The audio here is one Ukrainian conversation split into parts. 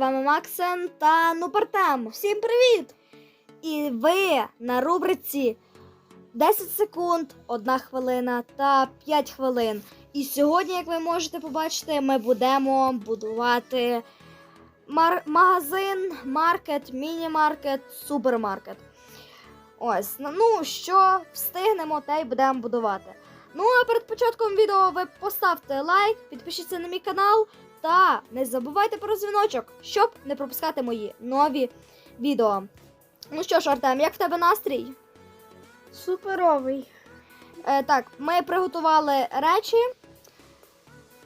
вами Максен та Нупартем. Всім привіт! І ви на рубриці 10 секунд, 1 хвилина та 5 хвилин. І сьогодні, як ви можете побачити, ми будемо будувати мар- магазин, маркет, міні-маркет, супермаркет. Ось, ну що встигнемо, те й будемо будувати. Ну а перед початком відео ви поставте лайк, підпишіться на мій канал та не забувайте про дзвіночок, щоб не пропускати мої нові відео. Ну що ж, Артем, як в тебе настрій? Суперовий. Е, так, ми приготували речі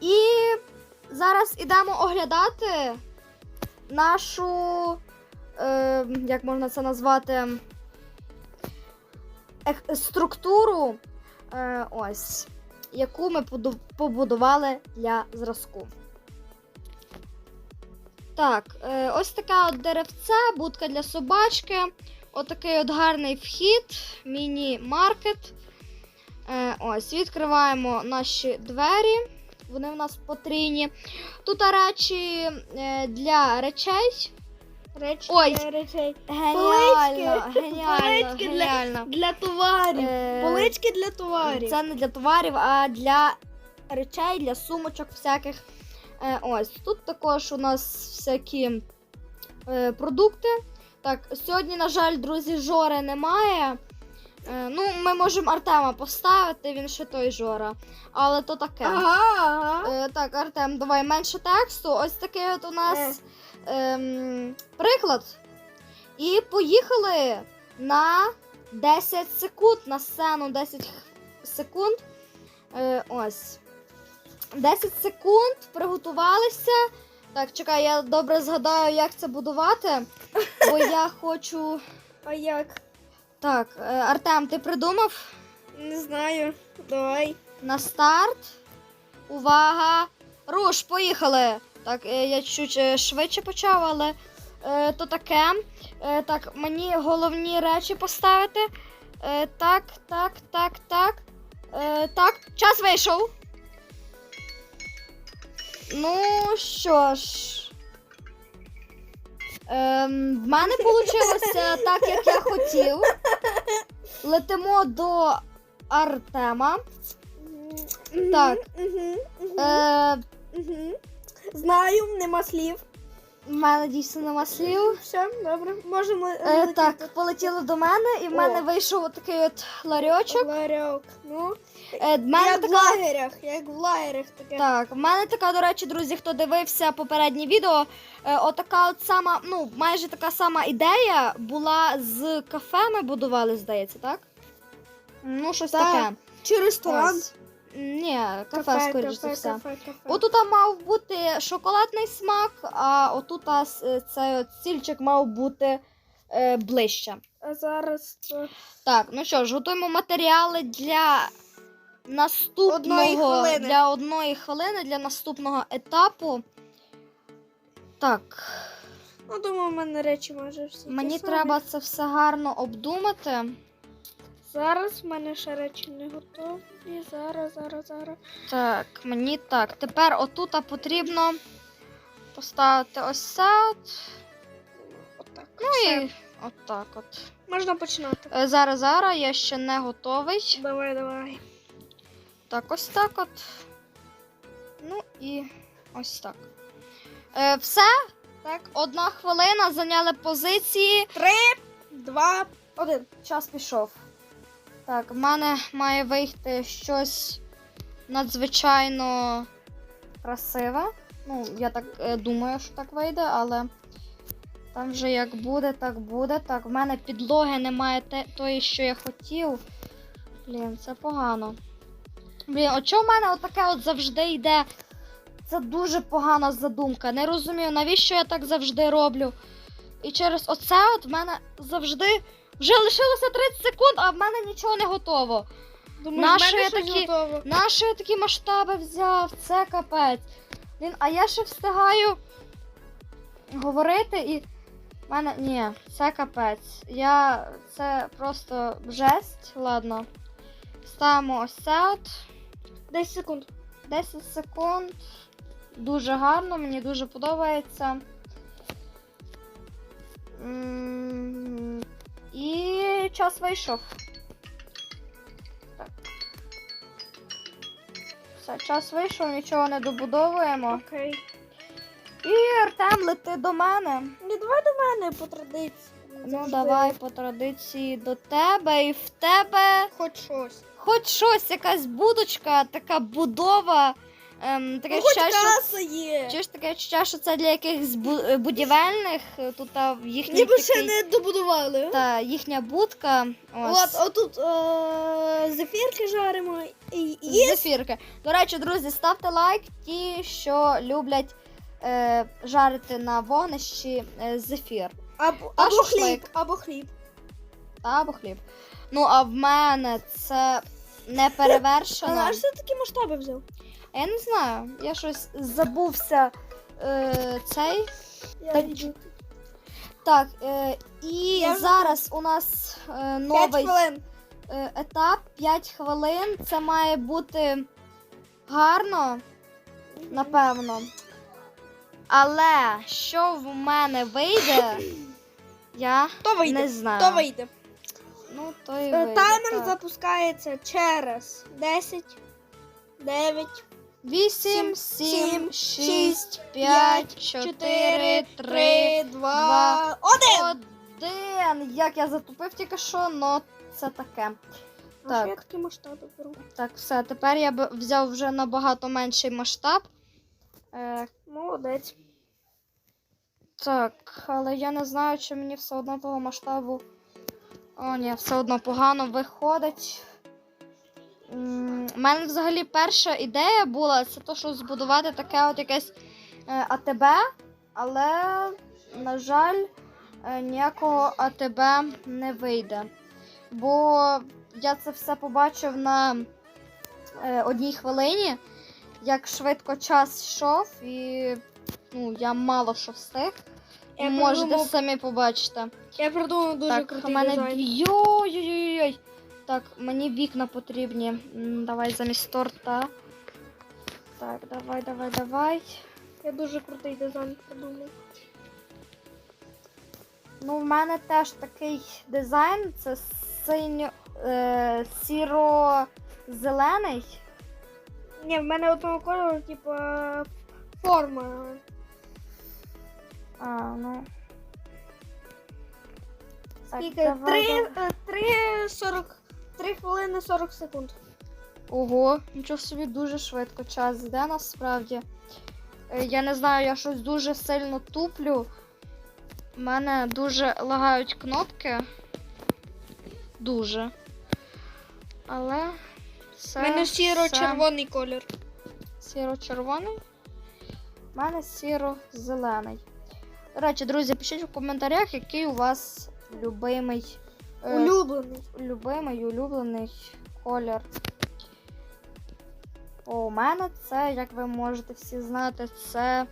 і зараз ідемо оглядати нашу, е, як можна це назвати, ех- структуру, е, ось, яку ми побудували для зразку. Так, е, ось таке от деревце, будка для собачки. Отакий от гарний вхід, міні-маркет. Е, ось, відкриваємо наші двері. Вони в нас потрійні. Тут речі е, для речей. Речі Ой. для речей. Геніально, Полички. геніально, Полички для- геніально. Для товарів. Е, Полички для товарів. Це не для товарів, а для речей, для сумочок всяких. Е, ось тут також у нас всякі е, продукти. Так, сьогодні, на жаль, друзі, Жори немає. Е, ну, ми можемо Артема поставити, він ще той Жора. Але то таке. Ага, ага. Е, так, Артем, давай менше тексту. Ось такий от у нас ем, приклад. І поїхали на 10 секунд на сцену 10 секунд. Е, ось. 10 секунд, приготувалися. Так, чекай, я добре згадаю, як це будувати. Бо я хочу. А як? Так, е, Артем, ти придумав? Не знаю. Давай. На старт. Увага! Руш, поїхали! Так, е, я чуть е, швидше почав, але е, то таке. Е, так, мені головні речі поставити. Е, так, так, так, так. Е, так, час вийшов. Ну що ж. Ем, в мене вийшло так, як я хотів. Летимо до Артема. Так. Е. Знаю, нема слів. в мене дійсно нема слів. Все, добре. Можемо Е, так, полетіло до мене, і в мене вийшов такий от ларьочок. Ларьок. Ну, Е, в мене як в лагерях, як в лагерях таке. так, в мене така, до речі, друзі, хто дивився попереднє відео, е, отака от сама, ну, майже така сама ідея була з кафе ми будували, здається, так? Ну, щось Так. таке. Чи ресторан? Ось. Ні, кафе, скоріш за все. кафе, кафе. Отут мав бути шоколадний смак, а отут цей от стільчик мав бути е, ближче. А зараз Так, ну що ж, готуємо матеріали для наступного Одної хвилини. для одної хвилини для наступного етапу. Так, Ну, думаю, в мене речі може всі. мені треба це все гарно обдумати. Зараз в мене ще речі не готові. Зараз, зараз, зараз. Так, мені так. Тепер отут потрібно поставити ось це. Отак. Ну Все. і отак от. Можна починати. Е, Зараз, зараз, я ще не готовий. Давай, давай. Так, ось так от. Ну і ось так. Е, все. Так, одна хвилина, зайняли позиції. Три, два. Один. Час пішов. Так, в мене має вийти щось надзвичайно красиве. Ну, я так е, думаю, що так вийде, але там вже як буде, так буде. Так, в мене підлоги немає те, тої, що я хотів. Блін, це погано. Блін, от чого в мене отаке от завжди йде? Це дуже погана задумка. Не розумію, навіщо я так завжди роблю. І через оце от в мене завжди вже лишилося 30 секунд, а в мене нічого не готово. В мене я такі- готово? Нащо я такі масштаби взяв? Це капець. Блін, а я ще встигаю говорити і. В мене. Ні, це капець. Я. Це просто жесть. Ладно. Ставимо ось це от. 10 секунд. 10 секунд. Дуже гарно, мені дуже подобається. І час вийшов. Все, час вийшов, нічого не добудовуємо. Окей. І Артем, лети до мене. Не давай до мене по традиції. Ну, давай по традиції до тебе і в тебе хоч щось хоч щось, якась будочка, така будова. Ем, таке хоч відчуття, що каса є. Чи ж таке відчуття, що це для якихось бу- е, будівельних, е, тут а, їхній Ніби ще такий, не добудували. та, їхня будка. Ось. От, отут е, зефірки жаримо. І Зефірки. До речі, друзі, ставте лайк ті, що люблять е, жарити на вогнищі е, зефір або, або шашлик. хліб, або хліб. та або хліб. Ну, а в мене це не А перевершено. наш ти такі масштаби взяв? Я не знаю, я щось забувся е, цей. Я Та йду. Так, е, і Я вже зараз у нас е, новий хвилин. е, етап 5 хвилин. Це має бути гарно, напевно. Але що в мене вийде, я То вийде. не знаю. То вийде. Ну, то і Е, вийде. Таймер так. запускається через 10, 9, 8, 7, 6, 5, 4, 3, 3, 2, 1. Один. Як я затупив тільки що, но це таке. Так. я такі масштаби беру? Так, все, тепер я б взяв вже набагато менший масштаб. Е, Молодець. так, але я не знаю, чи мені все одно того масштабу. О, ні, все одно погано виходить. У мене взагалі перша ідея була це то, що збудувати таке от якесь е, АТБ, але, на жаль, е, ніякого АТБ не вийде. Бо я це все побачив на е, одній хвилині, як швидко час йшов, і ну, я мало що встиг. Я Можете придумав- самі побачити. Я придумав дуже так, крутий мене дизайн. Йой-йой-йой. Так, мені вікна потрібні. М, Давай замість торта. Так, давай, давай, давай. Я дуже крутий дизайн придумав. Ну, в мене теж такий дизайн. Це синьо, е, сіро-зелений. Ні, в мене одного кольору, типу, форма. А, ну. Так, Скільки? давай, Три, давай. е, три, сорок, три хвилини 40 секунд. Ого, нічого собі дуже швидко час йде насправді. Е, Я не знаю, я щось дуже сильно туплю. У мене дуже лагають кнопки. Дуже. Але. У мене все сіро-червоний колір. Сіро-червоний. У мене сіро-зелений. До речі, друзі, пишіть у коментарях, який у вас любимий. е, Улюблений. любимий улюблений колір. У мене це, як ви можете всі знати, це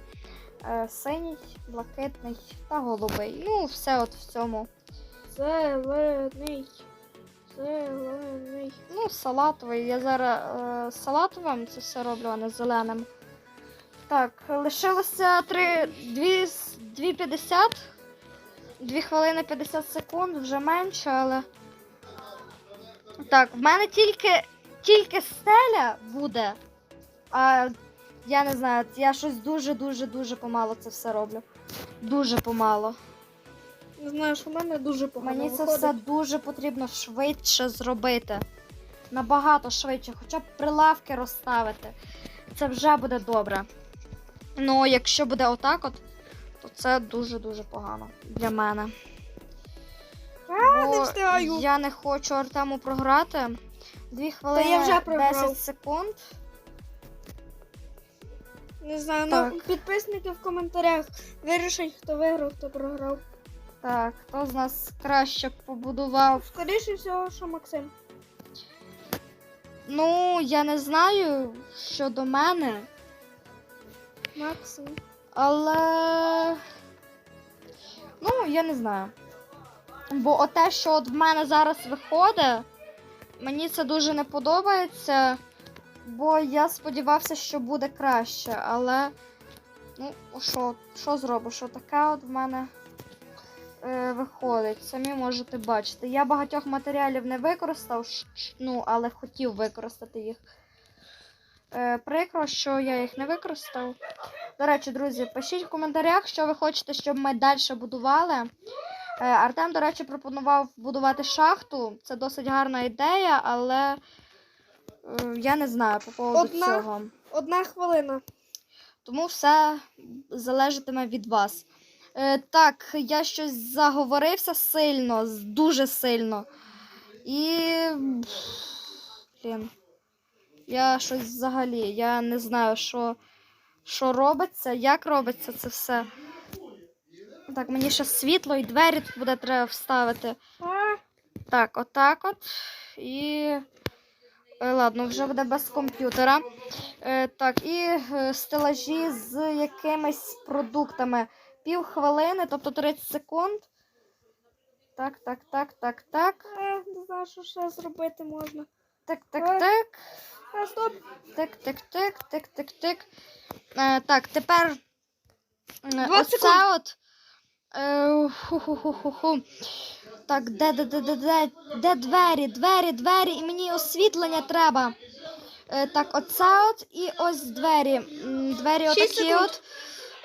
е, синій, блакитний та голубий. Ну, все от в цьому. Зелений. Зелений. Ну, салатовий. Я зараз е, салатовим це все роблю, а не зеленим. Так, лишилося 3, 2, 2,50. 2 хвилини 50 секунд, вже менше, але. Так, в мене тільки, тільки стеля буде. А я не знаю, я щось дуже-дуже-дуже помало це все роблю. Дуже помало. Не знаю, що в мене дуже погано Мені це виходить. все дуже потрібно швидше зробити. Набагато швидше, хоча б прилавки розставити. Це вже буде добре. Ну, якщо буде отак от, то це дуже-дуже погано для мене. А, не встигаю. я не хочу Артему програти. Дві хвилини я вже 10 секунд. Не знаю, Так. ну підписники в коментарях вирішать, хто виграв, хто програв. Так, хто з нас краще побудував Скоріше всього, що Максим. Ну, я не знаю щодо мене, Максим. Але. Ну, я не знаю. Бо оте, що от в мене зараз виходить, мені це дуже не подобається. Бо я сподівався, що буде краще, але. Ну, що, що зробиш? Що таке от в мене е, виходить, самі можете бачити. Я багатьох матеріалів не використав, ну, але хотів використати їх. Е, прикро, що я їх не використав. До речі, друзі, пишіть в коментарях, що ви хочете, щоб ми далі будували. Е, Артем, до речі, пропонував будувати шахту. Це досить гарна ідея, але е, я не знаю по поводу Одна- цього. Одна хвилина. Тому все залежатиме від вас. Е, так, я щось заговорився сильно, дуже сильно. І. Блін. Я щось взагалі. Я не знаю, що, що робиться, як робиться це все. Так, мені ще світло і двері тут буде треба вставити. Так, отак от. І. е, Ладно, вже буде без комп'ютера. Е, так, і е, стелажі з якимись продуктами. Пів хвилини, тобто 30 секунд. Так, так, так, так, так. не знаю, що ще зробити можна. Так, так, так. Стоп. Так, так, так, так, так, так. Е, так, тепер. е, 20 Оце от. Е, ху-ху-ху-ху-ху. Так, де, де, де, де, де, де двері, двері, двері, і мені освітлення треба. Е, так, оце от і ось двері. М, Двері Шість отакі секунд. от.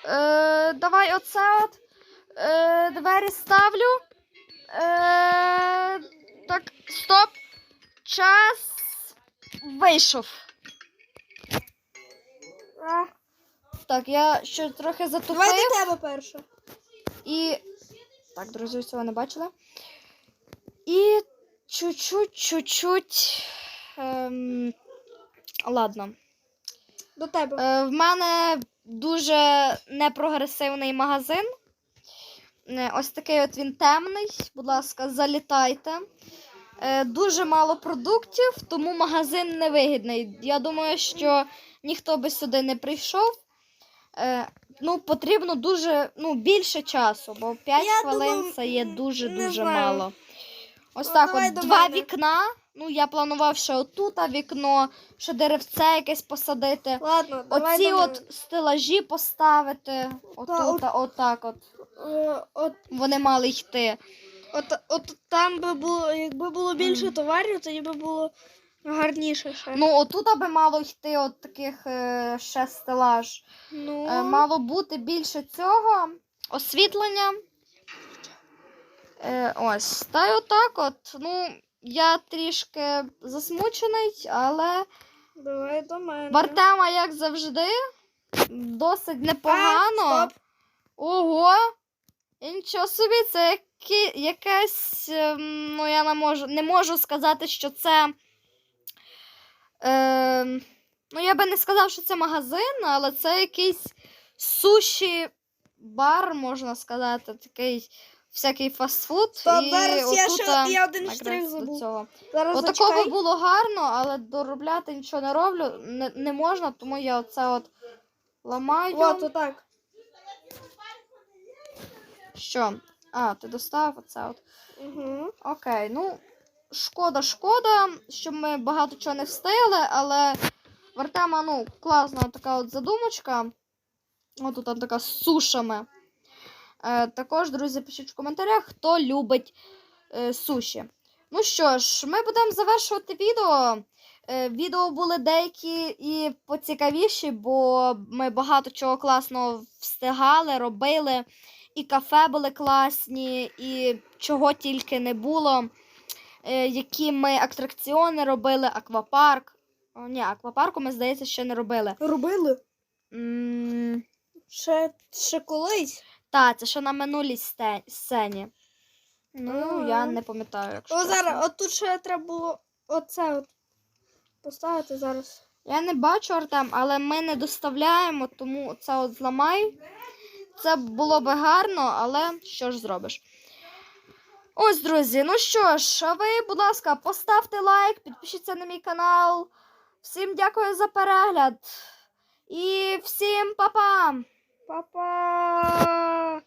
Е, давай оце от. Е, двері ставлю. Е, так, стоп. Час вийшов. А, Так, я ще трохи затупив. давай до тебе перше. І. Так, друзі, цього не бачили. І чуть-чуть, чуть-чуть. Ем... Ладно. До тебе. Е, в мене дуже непрогресивний магазин. Е, Ось такий от він темний. Будь ласка, залітайте. Е, дуже мало продуктів, тому магазин невигідний. Я думаю, що ніхто би сюди не прийшов. Е, ну, потрібно дуже ну, більше часу, бо 5 Я хвилин думаю, це є дуже-дуже мало. Ось Ну, так, давай от два мене. вікна. Ну, я планував ще отут вікно, ще деревце якесь посадити. Ладно, давай Оці до от стелажі поставити. Отут, отак от. мене. Е, От, Вони мали йти. От, от там би було, якби було більше товарів, тоді би було гарніше ще. Ну, отут аби мало йти от таких е, ще стелаж. Ну, Е, мало бути більше цього. Освітлення. Е, ось. Та й отак от. Ну, я трішки засмучений, але давай до мене. в як завжди, досить непогано. А, стоп. Ого! І Нічого собі, це які, якесь. ем, Ну, я не можу, не можу сказати, що це. Ем, ну, я би не сказав, що це магазин, але це якийсь суші бар, можна сказати, такий всякий фастфуд. Стоп, і зараз я ще- я один штрих до забув. цього. Зараз Отакого зачекай. було гарно, але доробляти нічого не роблю, не, не можна, тому я оце от ламаю. От, отак. Що? А, ти достав оце от. Угу. Окей, ну шкода, шкода, що ми багато чого не встигли, але в Артема, ну, класна така от задумочка. Отут там така з сушами. Е, також, друзі, пишіть в коментарях, хто любить е, суші. Ну що ж, ми будемо завершувати відео. Е, відео були деякі і поцікавіші, бо ми багато чого класного встигали, робили. І кафе були класні, і чого тільки не було. Е, які ми атракціони робили, аквапарк. О, ні, аквапарку ми, здається, ще не робили. Робили? м Ще, ще колись. та, це ще на минулій сцені. Ну, я не пам'ятаю, якщо. О, зараз, от тут ще треба було оце от поставити зараз. Я не бачу Артем, але ми не доставляємо, тому це от зламай. Це було би гарно, але що ж зробиш? Ось, друзі, ну що ж, а ви, будь ласка, поставте лайк, підпишіться на мій канал. Всім дякую за перегляд. І всім па-па! Па-па!